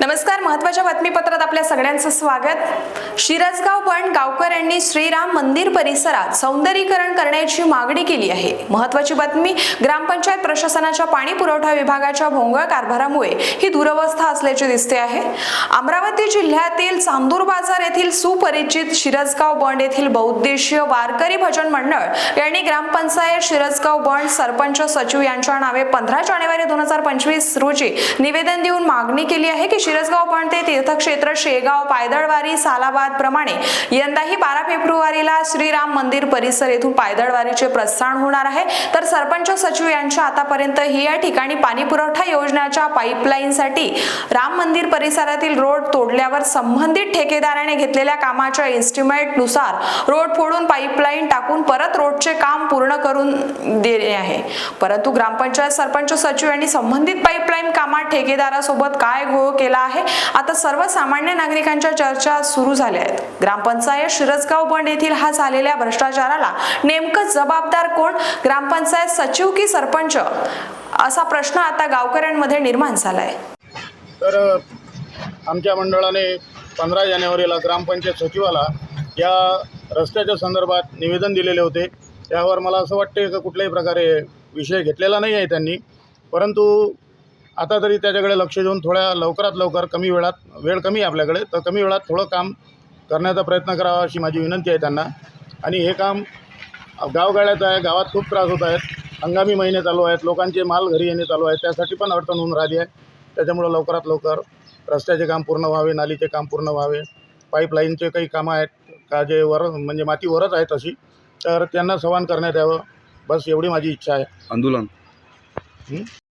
नमस्कार महत्त्वाच्या बातमीपत्रात आपल्या सगळ्यांचं स्वागत. शिरसगाव बंड गावकऱ्यांनी श्रीराम मंदिर परिसरात सौंदर्यीकरण करण्याची मागणी केली आहे. महत्वाची बातमी ग्रामपंचायत प्रशासनाच्या पाणी पुरवठा विभागाच्या भोंगळ कारभारामुळे ही दुरवस्था असल्याचे दिसते आहे. अमरावती जिल्ह्यातील चांदूर बाजार येथील सुपरिचित शिरसगाव बंड येथील बहुद्देशीय वारकरी भजन मंडळ यांनी ग्रामपंचायत शिरसगाव बंड सरपंच सचिव यांच्या नावे पंधरा जानेवारी दोन हजार पंचवीस रोजी निवेदन देऊन मागणी केली आहे की शिरसगाव पण ते तीर्थक्षेत्र शेगाव पायदळवारी सालाबाद प्रमाणे यंदाही बारा फेब्रुवारीला श्रीराम मंदिर परिसर येथून पायदळवारीचे प्रस्थान होणार आहे. तर सरपंच सचिव यांच्या आतापर्यंत ही या ठिकाणी पाणी पुरवठा योजनेच्या पाईपलाईनसाठी राम मंदिर परिसरातील रोड तोडल्यावर संबंधित ठेकेदाराने घेतलेल्या कामाच्या एस्टिमेटनुसार रोड फोडून पाईपलाईन टाकून परत रोडचे काम पूर्ण करून देणे आहे. परंतु ग्रामपंचायत सरपंच सचिव यांनी संबंधित पाईपलाईन कामात ठेकेदारासोबत काय घोळ केला आहे. आता सर्वसामान्य नागरिकांच्या चर्चा सुरू झाल्या आहेत. ग्रामपंचायत शिरसगाव बंड येथील हा झालेल्या भ्रष्टाचाराला नेमकं जबाबदार कोण? ग्रामपंचायत सचिव की सरपंच? असा प्रश्न आता गावकऱ्यांमध्ये निर्माण झालाय. तर आमच्या मंडळाने पंधरा जानेवारीला ग्रामपंचायत सचिवाला या रस्त्याच्या संदर्भात निवेदन दिलेले होते. त्यावर मला असं वाटते की कुठल्याही प्रकारे विषय घेतलेला नाही आहे त्यांनी. परंतु आता तरी त्याच्याकडे लक्ष देऊन थोड्या लवकरात लवकर कमी वेळात वेळ कमी आहे आपल्याकडे तर कमी वेळात थोडं काम करण्याचा प्रयत्न करावा अशी माझी विनंती आहे त्यांना. आणि हे काम गावगाड्याचं आहे गावात खूप त्रास होत आहेत. हंगामी महिने चालू आहेत लोकांचे माल घरी येणे चालू आहे त्यासाठी पण अडचण होऊन राहिली आहे. त्याच्यामुळं लवकरात लवकर रस्त्याचे काम पूर्ण व्हावे नालीचे काम पूर्ण व्हावे. पाईपलाईनचे काही कामं आहेत का जे वर म्हणजे माती वरच आहे तशी तर त्यांना सवान करण्यात यावं. बस एवढी माझी इच्छा आहे. आंदोलन?